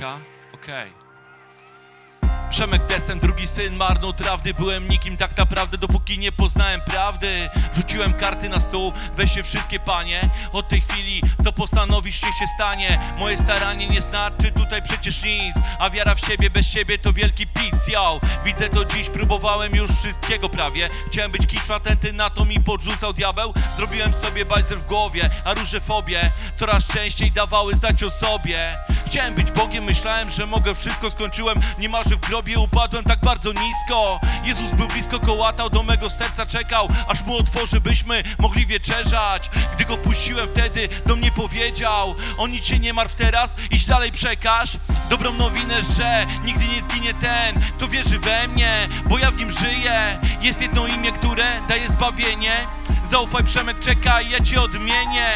Ta? Okej. Przemek Desem, drugi syn marnotrawny Byłem nikim tak naprawdę, dopóki nie poznałem prawdy. Rzuciłem karty na stół, weź się wszystkie panie. Od tej chwili, co postanowisz, się stanie? Moje staranie nie znaczy tutaj przecież nic A wiara w siebie, bez siebie to wielki pic, yo. Widzę to dziś, próbowałem już wszystkiego prawie. Chciałem być kimś patenty, na to mi podrzucał diabeł. Zrobiłem sobie bajzer w głowie, a róże fobie Coraz częściej dawały znać o sobie Chciałem być Bogiem, myślałem, że mogę wszystko Skończyłem niemalże w grobie, upadłem tak bardzo nisko. Jezus był blisko, kołatał, do mego serca czekał Aż mu otworzy, byśmy mogli wieczerzać. Gdy go puściłem wtedy, do mnie powiedział O nic się nie martw teraz, idź dalej przekaż Dobrą nowinę, że nigdy nie zginie ten Kto wierzy we mnie, bo ja w nim żyję. Jest jedno imię, które daje zbawienie Zaufaj Przemek, czekaj, ja cię odmienię.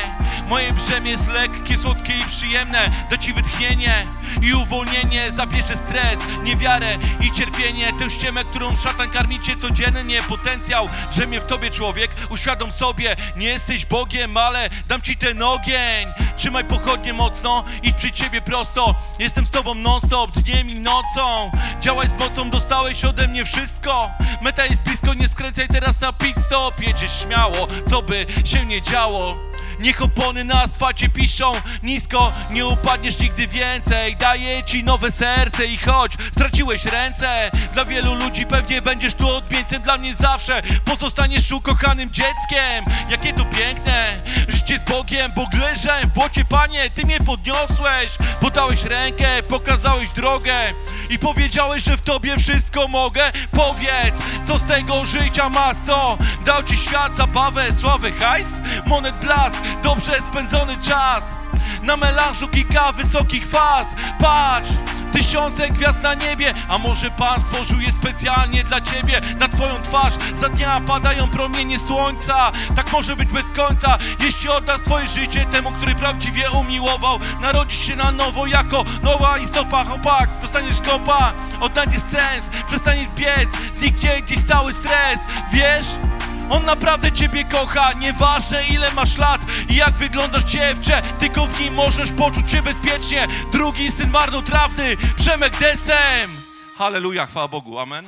Moje brzemię jest lekkie, słodkie i przyjemne. Da ci wytchnienie i uwolnienie. Zabierze stres, niewiarę i cierpienie. Tę ściemę, którą szatan karmi cię codziennie. Potencjał drzemie w tobie człowiek Uświadom sobie, nie jesteś Bogiem Ale dam ci ten ogień. Trzymaj pochodnie mocno, idź przy ciebie prosto. Jestem z tobą non stop, dniem i nocą. Działaj z mocą, dostałeś ode mnie wszystko. Meta jest blisko, nie skręcaj teraz na pit stop Jedziesz śmiało, co by się nie działo. Niech opony na asfalcie piszą nisko Nie upadniesz nigdy więcej. Daję ci nowe serce i chodź Straciłeś ręce Dla wielu ludzi pewnie będziesz tu odmieńcem Dla mnie zawsze pozostaniesz ukochanym dzieckiem. Jakie to piękne Życie z Bogiem, Bóg leżę w błocie Panie, Ty mnie podniosłeś Podałeś rękę, pokazałeś drogę I powiedziałeś, że w Tobie wszystko mogę Powiedz, co z tego życia masz, co? Dał Ci świat zabawę, sławę, hajs? Monet blask, dobrze spędzony czas Na melanżu kilka wysokich faz Patrz, tysiące gwiazd na niebie A może Pan stworzył je specjalnie dla Ciebie? Na Twoją twarz za dnia padają promienie słońca. Tak może być bez końca. Jeśli oddasz swoje życie temu, który prawdziwie umiłował Narodzisz się na nowo jako nowa istota. Chłopak Dostaniesz kopa, odnajdziesz sens. Przestaniesz biec, zniknie gdzieś cały stres. Wiesz? On naprawdę ciebie kocha, nieważne ile masz lat i jak wyglądasz dziewczę, tylko w nim możesz poczuć się bezpiecznie. Drugi syn marnotrawny, Przemek Desem. Halleluja, chwała Bogu, amen.